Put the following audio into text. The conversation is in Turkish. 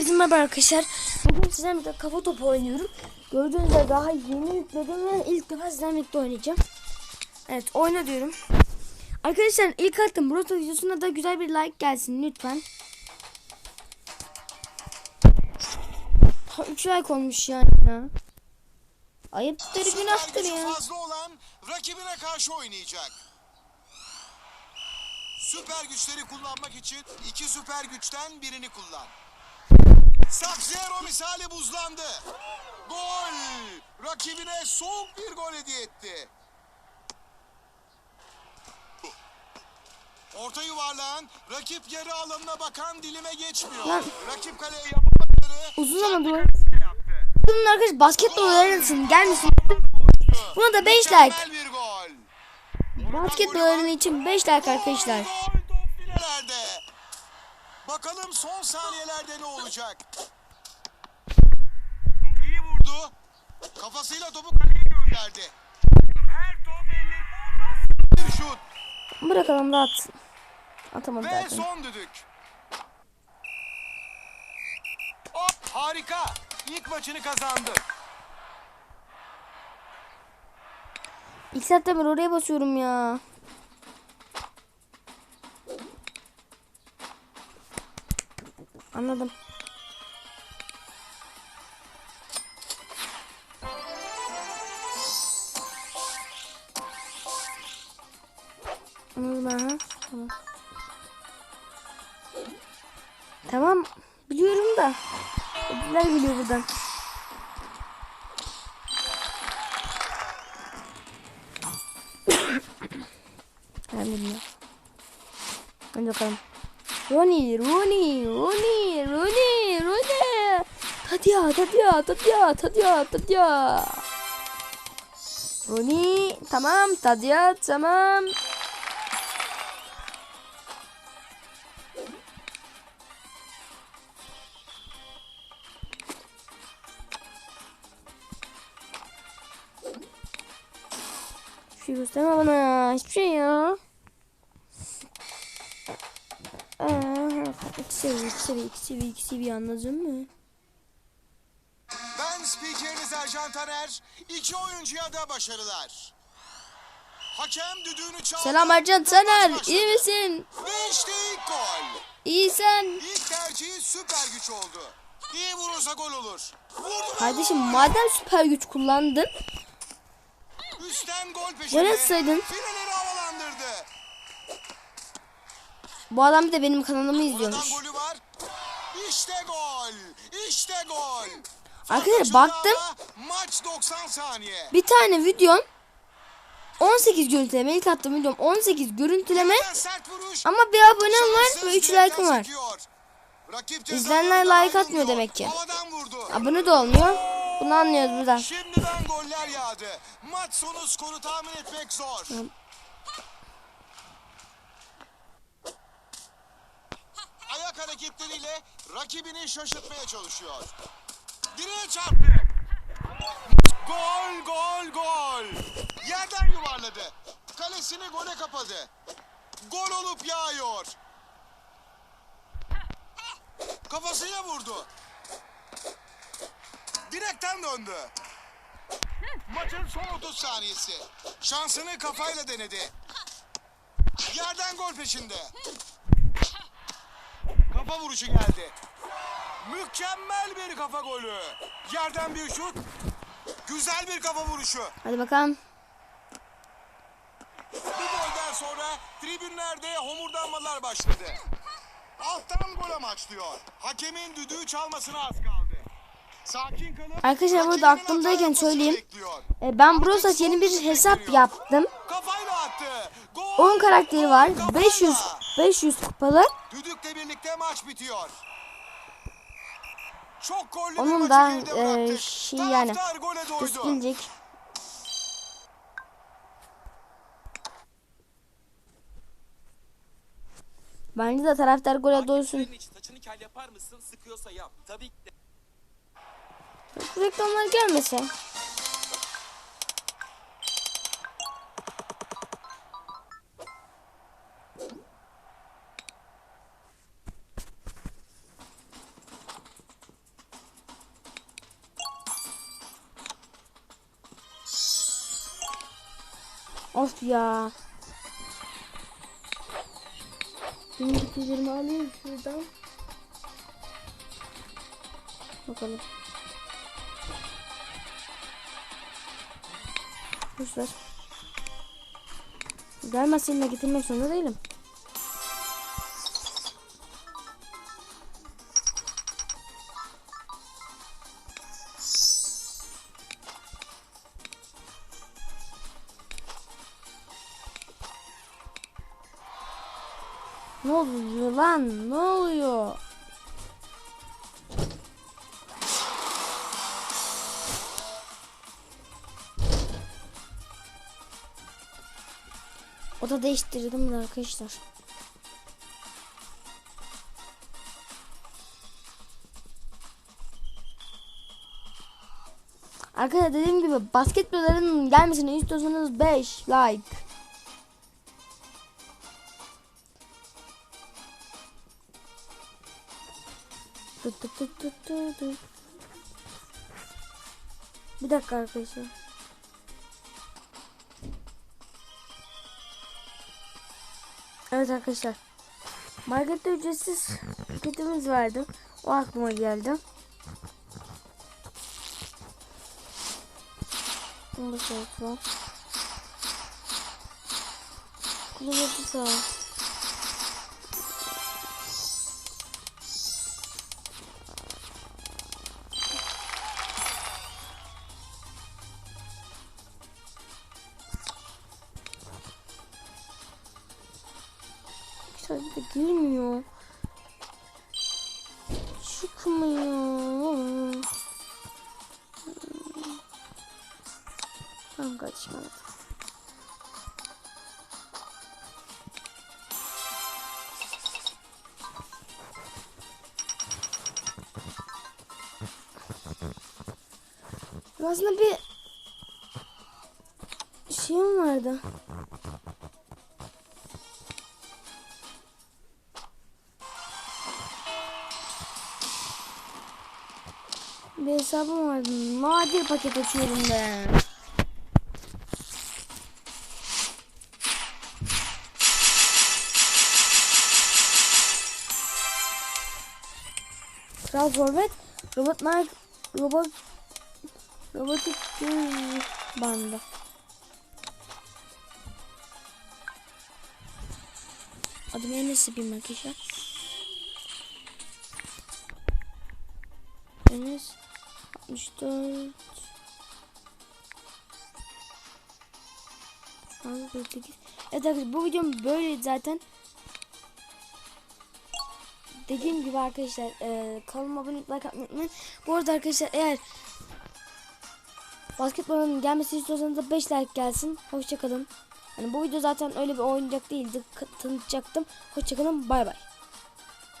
Hepinize merhaba arkadaşlar. Bugün sizlerle birlikte kafa topu oynuyorum. Gördüğünüz gibi daha yeni yükledim ve ilk defa sizlerle birlikte oynayacağım. Evet oyna diyorum. Arkadaşlar ilk attım Broto videosuna da güzel bir like gelsin lütfen. Ha, 3 like olmuş yani ya. Ayıptır günahtır ya. fazla olan rakibine karşı oynayacak. Süper güçleri kullanmak için iki süper güçten birini kullan. Sub-Zero misali buzlandı. Gol! Rakibine soğuk bir gol hediye etti. Orta yuvarlağın rakip yarı alanına bakan dilime geçmiyor. Lan. Rakip kaleye yapamadığı Uzun ama dur. Bunun arkadaş basketbol öğrensin gelmesin. Buna da 5 like. Basketbol öğrenimi için 5 like arkadaşlar. Gol, gol. Bakalım son saniyelerde ne olacak? İyi vurdu. Kafasıyla topu kaleye gönderdi. Her top elli bir şut Bırakalım rahat. Atamadı ve zaten. son düdük. Hop harika. İlk maçını kazandı. İlk saatte ben oraya basıyorum ya. Anladım. Anladım aha. Tamam. Tamam. Biliyorum da. Öbürler biliyor buradan. Ben bilmiyorum. Hadi bakalım. Roni, Roni, Roni, Roni, Roni. Tadia, Tadia, Tadia, Tadia, Tadia. Roni, tamam, Tadia, tamam. Hiçbir şey gösterme bana. Hiçbir şey ya. Aa, iki seviye, iki seviye, iki seviye, iki seviye anladın mı? Ben spikeriniz Ercan Taner. İki oyuncuya da başarılar. Hakem düdüğünü çaldı. Selam Ercan Taner, iyi misin? Ve işte ilk gol. İyi sen. İlk tercihi süper güç oldu. İyi vurursa gol olur. Vurdu. Kardeşim madem süper güç kullandın, Üstten gol peşinde. Gol atsaydın. Fileleri bu adam bir de benim kanalımı izliyormuş. golü var. İşte gol. İşte gol. Arkadaşlar baktım, Maç 90 saniye. bir tane videom 18 görüntüleme, ilk attığım videom 18 görüntüleme ama bir abonem var ve 3 direkten like'ım var. alanına like atmıyor demek ki. Abone de olmuyor. Bunu anlıyoruz buradan. Şimdiden goller yağdı. Maç sonu skoru tahmin etmek zor. Hareketleriyle rakibini şaşırtmaya çalışıyor. Direğe çarptı. Gol, gol, gol. Yerden yuvarladı. Kalesini gole kapadı. Gol olup yağıyor. Kafasıyla vurdu. Direkten döndü. Maçın son 30 saniyesi. Şansını kafayla denedi. Yerden gol peşinde. Kafa vuruşu geldi. Mükemmel bir kafa golü. Yerden bir şut. Güzel bir kafa vuruşu. Hadi bakalım. Bu golden sonra tribünlerde homurdanmalar başladı. Alttan gol amaçlıyor. Hakemin düdüğü çalmasına az kaldı. Sakin kalıp Arkadaşlar burada aklımdayken söyleyeyim. E, ben Brosas yeni bir hesap yaptım. Kafayla attı. Gol, 10 karakteri var. kafayla. 500 500 kupalı. Birlikte maç bitiyor. Çok gollü bir Onun maçı da, geride e, bıraktık. şey yani, Taraftar gole doydu. Bence de taraftar gole doysun. Senin için saçını kel yapar mısın? Sıkıyorsa yap. Tabii ki de. Reklamlar gelmese. Of ya. Şimdi üzerime alayım şuradan. Bakalım. Boş ver. Gelmezse eline getirmek zorunda değilim. Ne oluyor lan? Ne oluyor? Oda değiştirdim de arkadaşlar. Arkadaşlar dediğim gibi basketbolların gelmesini istiyorsanız 5 like. Tut tut tut tut tut. Bir dakika arkadaşlar. Evet arkadaşlar. Markette ücretsiz paketimiz vardı. O aklıma geldi. Bunu da soğutma. Kulübeti sağ ol. Arkadaşlar bir de girmiyor. Çıkmıyor. Tamam hadi. Aslında bir şeyim vardı. Bir hesabım vardı. Nadir paket açıyorum ben. Kral Forvet Robot Nike Robot Robotik bandı. Adım Enes yapayım arkadaşlar. Enes 64 68 Evet arkadaşlar bu videom böyle zaten Dediğim gibi arkadaşlar e, kanalıma abone like atmayı unutmayın. Bu arada arkadaşlar eğer basketbolun gelmesi istiyorsanız da 5 like gelsin. Hoşçakalın. Hani bu video zaten öyle bir oyuncak değildi. Tanıtacaktım. Hoşçakalın. Bay bay.